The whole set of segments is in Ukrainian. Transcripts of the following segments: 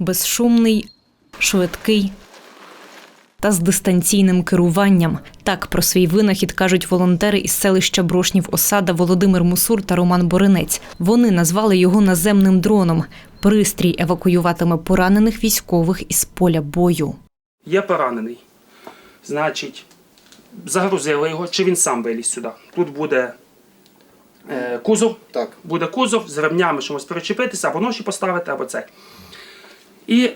безшумний, швидкий та з дистанційним керуванням. Так про свій винахід кажуть волонтери із селища Брошнів Осада Володимир Мусур та Роман Боринець. Вони назвали його наземним дроном. Пристрій евакуюватиме поранених військових із поля бою. Є поранений. Значить, загрузили його, чи він сам виліз сюди. Тут буде е, кузов, Так. буде кузов з ремнями чомусь перечепитися, або ноші поставити, або це. І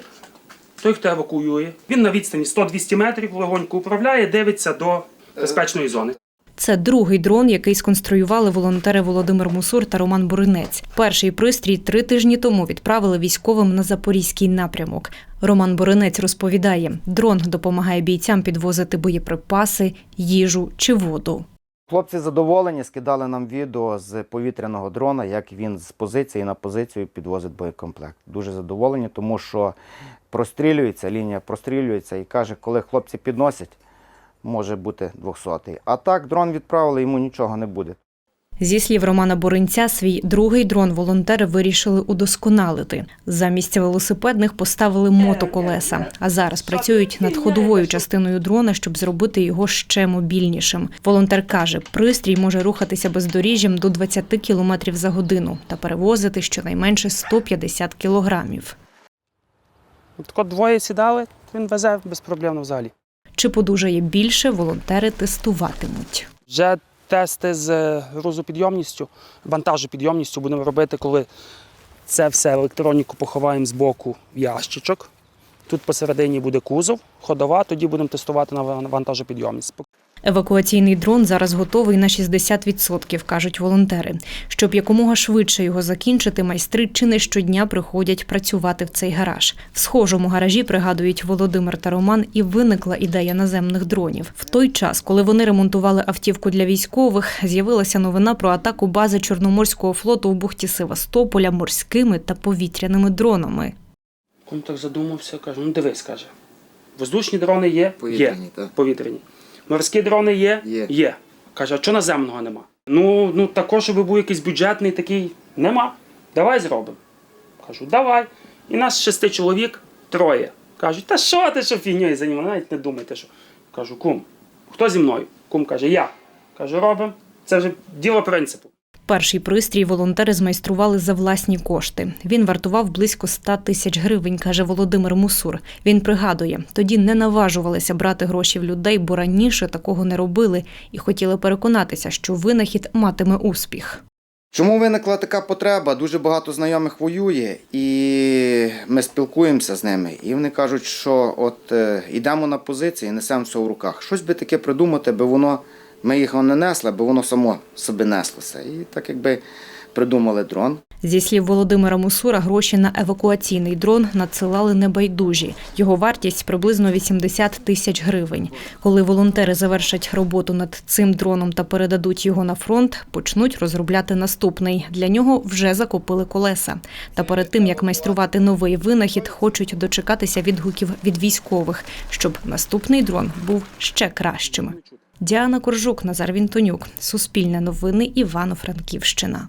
той, хто евакуює, він на відстані 100-200 метрів легонько управляє, дивиться до безпечної зони. Це другий дрон, який сконструювали волонтери Володимир Мусур та Роман Боринець. Перший пристрій три тижні тому відправили військовим на запорізький напрямок. Роман Боринець розповідає, дрон допомагає бійцям підвозити боєприпаси, їжу чи воду. Хлопці задоволені, скидали нам відео з повітряного дрона, як він з позиції на позицію підвозить боєкомплект. Дуже задоволені, тому що прострілюється, лінія прострілюється і каже, коли хлопці підносять, може бути 200-й. А так дрон відправили, йому нічого не буде. Зі слів Романа Боринця, свій другий дрон волонтери вирішили удосконалити. Замість велосипедних поставили мотоколеса, а зараз працюють над ходовою частиною дрона, щоб зробити його ще мобільнішим. Волонтер каже, пристрій може рухатися бездоріжжям до 20 км за годину та перевозити щонайменше 150 кілограмів. Тако двоє сідали, він везе без проблем взагалі. Чи подужає більше, волонтери тестуватимуть. Вже тести з грузопідйомністю, вантажопідйомністю будемо робити, коли це все електроніку поховаємо з боку в ящичок. Тут посередині буде кузов, ходова, тоді будемо тестувати на вантажопідйомність. Евакуаційний дрон зараз готовий на 60%, кажуть волонтери. Щоб якомога швидше його закінчити, майстри чи не щодня приходять працювати в цей гараж. В схожому гаражі пригадують Володимир та Роман, і виникла ідея наземних дронів. В той час, коли вони ремонтували автівку для військових, з'явилася новина про атаку бази Чорноморського флоту у бухті Севастополя морськими та повітряними дронами. Ком так задумався, каже, ну дивись, каже. Воздушні дрони є? Повітряні, є. Повітряні. Морські дрони є? Є. Є. Каже, а чого наземного нема? Ну, ну також, щоб був якийсь бюджетний такий, нема. Давай зробимо. Кажу, давай. І нас шести чоловік троє. Кажуть, та що ти що фігньою займаєш? Навіть не думайте, що. Кажу, кум, хто зі мною? Кум каже, я. Кажу, робимо. Це вже діло принципу. Перший пристрій волонтери змайстрували за власні кошти. Він вартував близько 100 тисяч гривень, каже Володимир Мусур. Він пригадує, тоді не наважувалися брати гроші в людей, бо раніше такого не робили і хотіли переконатися, що винахід матиме успіх. Чому виникла така потреба? Дуже багато знайомих воює, і ми спілкуємося з ними. І вони кажуть, що от е, йдемо на позиції, несемо все в руках. Щось би таке придумати, би воно ми його не несли, бо воно само собі неслося. І так якби придумали дрон. Зі слів Володимира Мусура, гроші на евакуаційний дрон надсилали небайдужі. Його вартість приблизно 80 тисяч гривень. Коли волонтери завершать роботу над цим дроном та передадуть його на фронт, почнуть розробляти наступний. Для нього вже закупили колеса. Та перед тим як майструвати новий винахід, хочуть дочекатися відгуків від військових, щоб наступний дрон був ще кращим. Діана Коржук, Назар Вінтонюк, Суспільне новини, Івано-Франківщина.